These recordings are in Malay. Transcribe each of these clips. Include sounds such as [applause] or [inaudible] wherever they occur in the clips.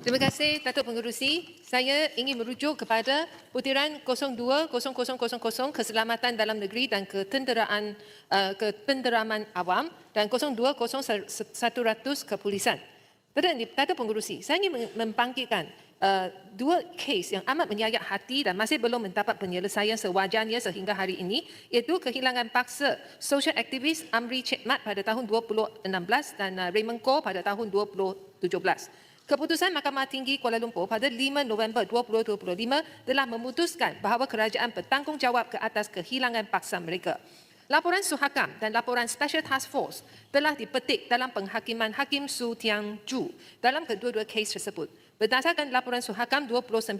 Terima kasih Datuk Pengerusi. Saya ingin merujuk kepada putiran 020000 keselamatan dalam negeri dan ketenteraan uh, ketenteraman awam dan 020100 kepolisian. Datuk Pengerusi, saya ingin membangkitkan uh, dua kes yang amat menyayat hati dan masih belum mendapat penyelesaian sewajarnya sehingga hari ini iaitu kehilangan paksa social aktivis Amri Chetmat pada tahun 2016 dan uh, Raymond Koh pada tahun 2017. Keputusan Mahkamah Tinggi Kuala Lumpur pada 5 November 2025 telah memutuskan bahawa kerajaan bertanggungjawab ke atas kehilangan paksa mereka. Laporan Suhakam dan laporan Special Task Force telah dipetik dalam penghakiman Hakim Su Tiang Ju dalam kedua-dua kes tersebut. Berdasarkan laporan Suhakam 2019,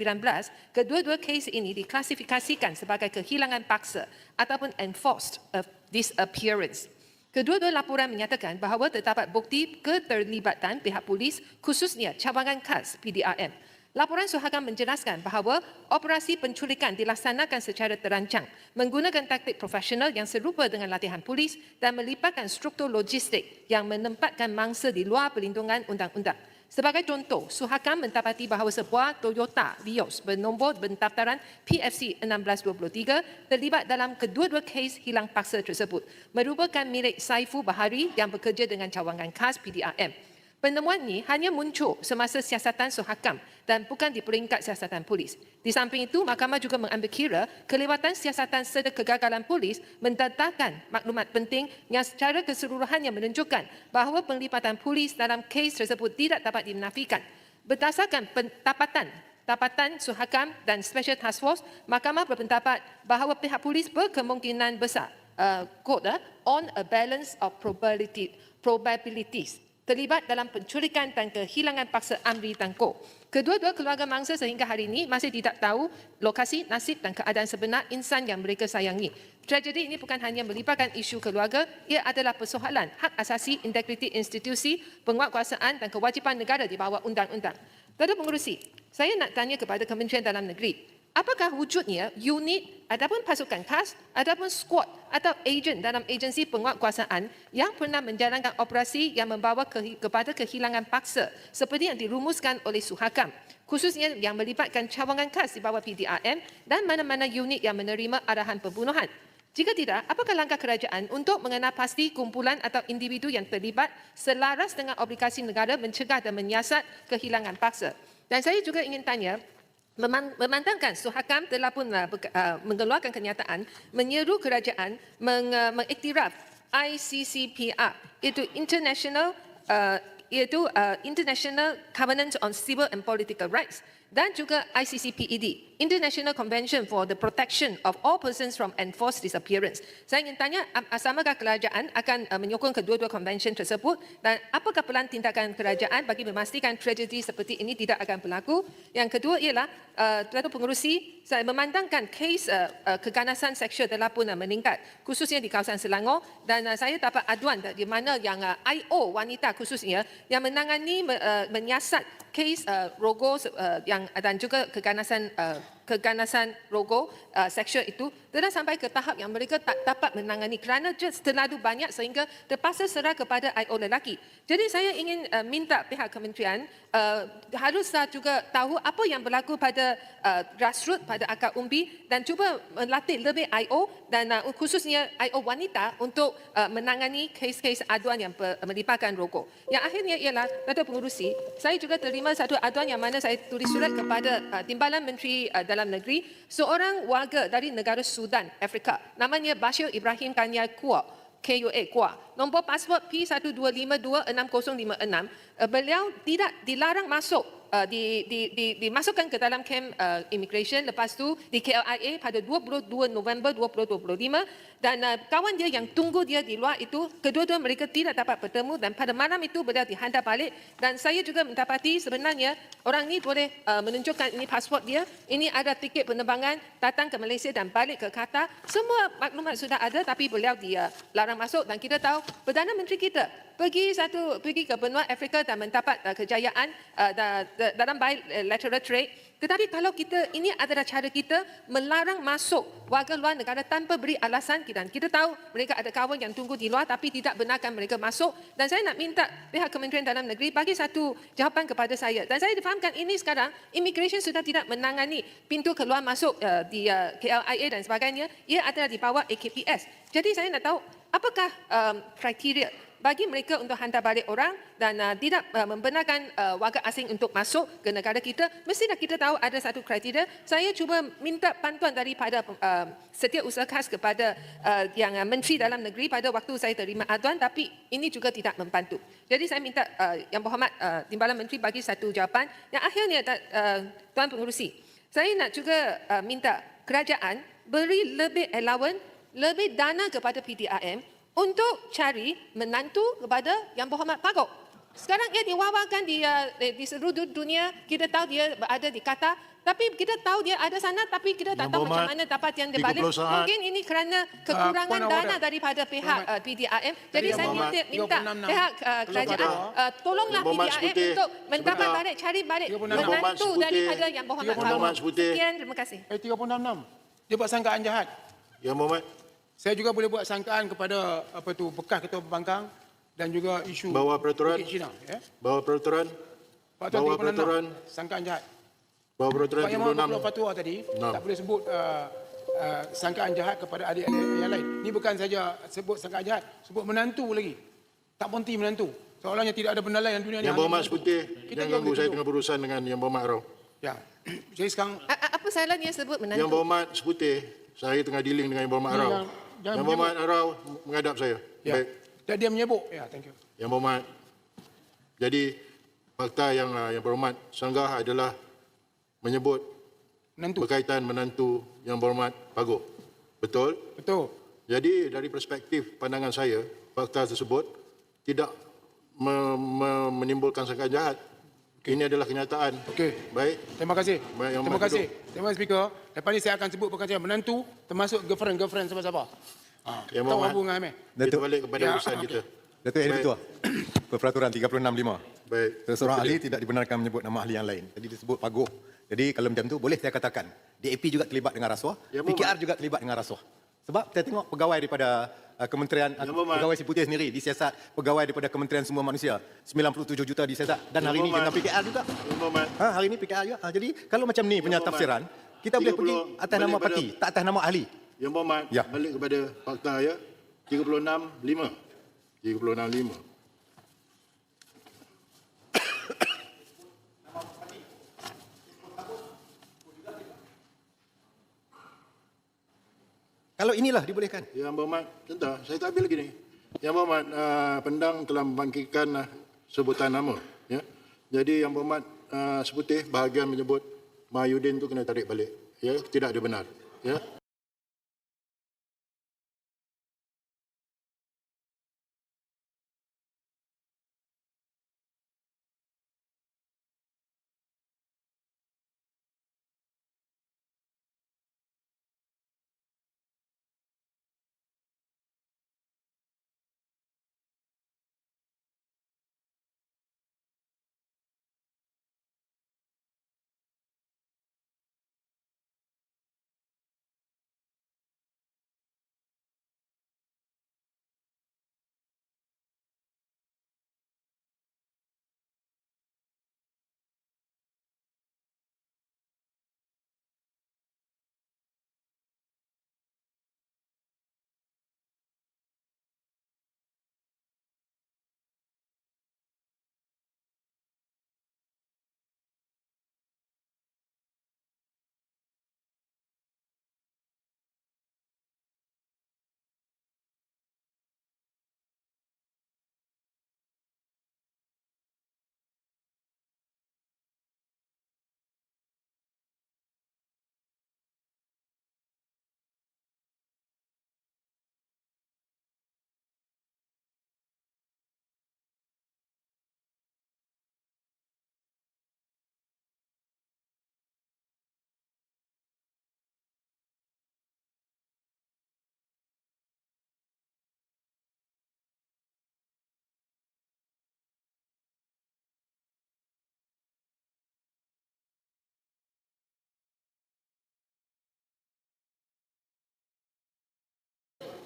kedua-dua kes ini diklasifikasikan sebagai kehilangan paksa ataupun enforced disappearance. Kedua-dua laporan menyatakan bahawa terdapat bukti keterlibatan pihak polis khususnya cabangan khas PDRM. Laporan Suhagam menjelaskan bahawa operasi penculikan dilaksanakan secara terancang menggunakan taktik profesional yang serupa dengan latihan polis dan melibatkan struktur logistik yang menempatkan mangsa di luar perlindungan undang-undang. Sebagai contoh, Suhakam mendapati bahawa sebuah Toyota Vios bernombor pendaftaran PFC 1623 terlibat dalam kedua-dua kes hilang paksa tersebut merupakan milik Saifu Bahari yang bekerja dengan cawangan khas PDRM. Penemuan ini hanya muncul semasa siasatan Suhakam dan bukan di peringkat siasatan polis. Di samping itu, mahkamah juga mengambil kira kelewatan siasatan serta kegagalan polis mendatakan maklumat penting yang secara keseluruhannya menunjukkan bahawa penglibatan polis dalam kes tersebut tidak dapat dinafikan. Berdasarkan pendapatan Tapatan Suhakam dan Special Task Force, mahkamah berpendapat bahawa pihak polis berkemungkinan besar uh, quote, uh, on a balance of probability, probabilities terlibat dalam penculikan dan kehilangan paksa Amri Tangko. Kedua-dua keluarga mangsa sehingga hari ini masih tidak tahu lokasi, nasib dan keadaan sebenar insan yang mereka sayangi. Tragedi ini bukan hanya melibatkan isu keluarga, ia adalah persoalan hak asasi integriti institusi, penguatkuasaan dan kewajipan negara di bawah undang-undang. Datuk Pengurusi, saya nak tanya kepada Kementerian Dalam Negeri, apakah wujudnya unit ataupun pasukan khas ataupun squad atau ejen dalam agensi penguatkuasaan yang pernah menjalankan operasi yang membawa ke, kepada kehilangan paksa seperti yang dirumuskan oleh Suhakam khususnya yang melibatkan cawangan khas di bawah PDRM dan mana-mana unit yang menerima arahan pembunuhan. Jika tidak, apakah langkah kerajaan untuk mengenal pasti kumpulan atau individu yang terlibat selaras dengan obligasi negara mencegah dan menyiasat kehilangan paksa? Dan saya juga ingin tanya, memandangkan Suhakam telah pun uh, uh, mengeluarkan kenyataan menyeru kerajaan uh, mengiktiraf ICCPR itu International uh, iaitu uh, International Covenant on Civil and Political Rights dan juga ICCPED, International Convention for the Protection of All Persons from Enforced Disappearance. Saya ingin tanya, asamakah kerajaan akan uh, menyokong kedua-dua konvensyen tersebut dan apakah pelan tindakan kerajaan bagi memastikan tragedi seperti ini tidak akan berlaku? Yang kedua ialah, uh, Datuk Pengerusi, saya memandangkan kes uh, uh, keganasan seksual telah pun uh, meningkat, khususnya di kawasan Selangor dan uh, saya dapat aduan di mana yang uh, IO wanita khususnya yang menangani uh, menyiasat kes uh, rogo uh, yang dan juga keganasan uh, keganasan rogo uh, seksual itu telah sampai ke tahap yang mereka tak dapat menangani kerana terlalu banyak sehingga terpaksa serah kepada IO lelaki. Jadi saya ingin uh, minta pihak kementerian uh, harus juga tahu apa yang berlaku pada uh, grassroots, pada akar umbi dan cuba melatih lebih IO dan uh, khususnya IO wanita untuk uh, menangani kes-kes aduan yang melibatkan rogo. Yang akhirnya ialah, Datuk Pengurusi, saya juga terima satu aduan yang mana saya tulis surat kepada uh, Timbalan Menteri uh, dalam dalam negeri, seorang warga dari negara Sudan, Afrika, namanya Bashir Ibrahim Kanya Kua, KUA Kua. Nombor pasport P1252656. Eh, beliau tidak dilarang masuk uh, di, di, di, dimasukkan ke dalam kem uh, immigration lepas tu di KLIA pada 22 November 2025 dan uh, kawan dia yang tunggu dia di luar itu kedua-dua mereka tidak dapat bertemu dan pada malam itu beliau dihantar balik. Dan saya juga mendapati sebenarnya orang ini boleh uh, menunjukkan ini pasport dia. Ini ada tiket penerbangan datang ke Malaysia dan balik ke Qatar. Semua maklumat sudah ada tapi beliau dilarang uh, masuk dan kita tahu Perdana Menteri kita pergi satu pergi ke benua Afrika dan mendapat uh, kejayaan uh, da, da, dalam bilateral trade. Tetapi kalau kita ini adalah cara kita melarang masuk warga luar negara tanpa beri alasan dan kita tahu mereka ada kawan yang tunggu di luar tapi tidak benarkan mereka masuk. Dan saya nak minta pihak Kementerian Dalam Negeri bagi satu jawapan kepada saya. Dan saya difahamkan ini sekarang immigration sudah tidak menangani pintu keluar masuk uh, di uh, KLIA dan sebagainya. Ia adalah di bawah AKPS. Jadi saya nak tahu apakah um, kriteria bagi mereka untuk hantar balik orang dan uh, tidak uh, membenarkan uh, warga asing untuk masuk ke negara kita, mestilah kita tahu ada satu kriteria. Saya cuba minta bantuan daripada uh, setiausaha khas kepada uh, yang uh, Menteri Dalam Negeri pada waktu saya terima aduan tapi ini juga tidak membantu. Jadi saya minta uh, Yang Berhormat uh, Timbalan Menteri bagi satu jawapan. Yang akhirnya uh, Tuan Pengurusi, saya nak juga uh, minta kerajaan beri lebih allowance, lebih dana kepada PDRM untuk cari menantu kepada Yang Berhormat Pagok. Sekarang ia diwawakan di, uh, di seluruh dunia, kita tahu dia berada di Qatar, tapi kita tahu dia ada sana tapi kita tak Yang tahu macam mana dapat yang dia balik. 30 saat. Mungkin ini kerana kekurangan point of dana order. daripada pihak uh, PDRM. Jadi Yang saya minta, minta 36. pihak uh, kerajaan uh, tolonglah PDRM untuk mendapat balik, cari balik 36. Menantu daripada Yang Berhormat Pagok. Sekian, terima kasih. Eh 366. Dia buat sangkaan jahat. Yang Berhormat, Saya juga boleh buat sangkaan kepada apa tu bekas ketua pembangkang dan juga isu Bawah peraturan. Bukit Cina, ya. bawa peraturan, Peraturan Bawah 366, peraturan. Sangkaan jahat. bawa peraturan Pak Yang Maha 36. fatwa tadi Enam. tak boleh sebut uh, uh, sangkaan jahat kepada adik-adik yang lain. Ini bukan saja sebut sangkaan jahat, sebut menantu lagi. Tak berhenti menantu. Seolahnya tidak ada benda lain dalam dunia ni. Yang Berhormat menantu. Sekuti, Kita jangan juga ganggu saya tengah berurusan dengan Yang Berhormat Rau. Ya. [clears throat] Jadi sekarang A- a- Apa salahnya sebut Yang menantu? Berhormat Sekuti, saya tengah dealing dengan Yang Berhormat Jangan- Rau. Jangan Yang Berhormat Rau menghadap saya. ya. Baik. Dan dia menyebut. Ya, thank you. Yang Berhormat. Jadi, fakta yang uh, Yang Berhormat sanggah adalah menyebut Menantu. berkaitan menantu Yang Berhormat Pagok. Betul? Betul. Jadi dari perspektif pandangan saya, fakta tersebut tidak me- me- menimbulkan sangkaan jahat. Ini adalah kenyataan. Okey. Baik. Terima kasih. Baik, Terima kasih. Terima kasih Speaker. Lepas ni saya akan sebut perkataan menantu termasuk girlfriend-girlfriend siapa-siapa. Ha, Yang tahu Berhormat. apa dengan Amir? Kita Datuk. balik kepada Ya, urusan okey. kita. Datuk Ahli. Ketua, peraturan 365. Baik. Seseorang ahli tidak dibenarkan menyebut nama ahli yang lain. Jadi disebut paguh. Jadi kalau macam tu boleh saya katakan DAP juga terlibat dengan rasuah, Ya, PKR juga terlibat dengan rasuah. Sebab saya tengok pegawai daripada uh, Kementerian uh, pegawai si putih sendiri disiasat pegawai daripada Kementerian Sumber Manusia 97 juta disiasat dan hari ini dengan PKR juga. Ha, hari ini PKR juga. Ha, jadi kalau macam ni punya tafsiran, kita boleh 30 pergi atas nama parti, tak atas nama ahli. Yang Berhormat, Ya. balik kepada fakta ya. 36.5. 36.5. Kalau inilah dibolehkan. Yang Berhormat, sebentar, saya tak habis lagi ni. Yang Berhormat, uh, Pendang telah membangkitkan uh, sebutan nama. Ya. Jadi Yang Berhormat uh, Seputih bahagian menyebut Mahyudin tu kena tarik balik. Ya, tidak ada benar. Ya.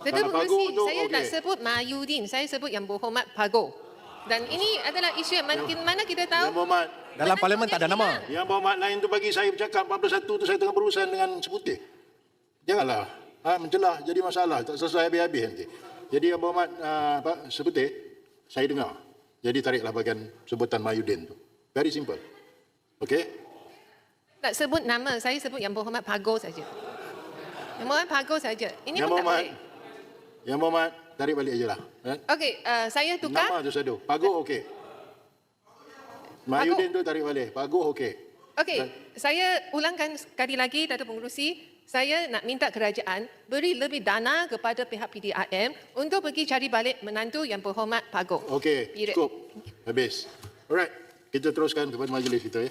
Tetapi Kalau Pago tu saya tak okey. sebut Mahyudin, saya sebut yang berhormat Pago. Dan ini adalah isu yang makin mana kita tahu. Yang berhormat, Dalam parlimen tak ada nama. yang berhormat lain tu bagi saya bercakap 41 tu saya tengah berurusan dengan seputih. Janganlah ha, mencelah jadi masalah, tak selesai habis-habis nanti. Jadi yang berhormat uh, apa, seputih, saya dengar. Jadi tariklah bagian sebutan Mayudin tu. Very simple. Okey? Tak sebut nama, saya sebut yang berhormat Pago saja. Yang berhormat Pago saja. Ini Yang pun tak boleh. Yang berhormat tarik balik aje lah. Eh? Okey, uh, saya tukar. Nama tu sadu. Pago okey. Mayudin tu tarik balik. Pago okey. Okey, saya ulangkan sekali lagi Datuk Pengerusi, saya nak minta kerajaan beri lebih dana kepada pihak PDRM untuk pergi cari balik menantu yang berhormat Pago. Okey, cukup. Habis. Alright, kita teruskan kepada majlis kita ya.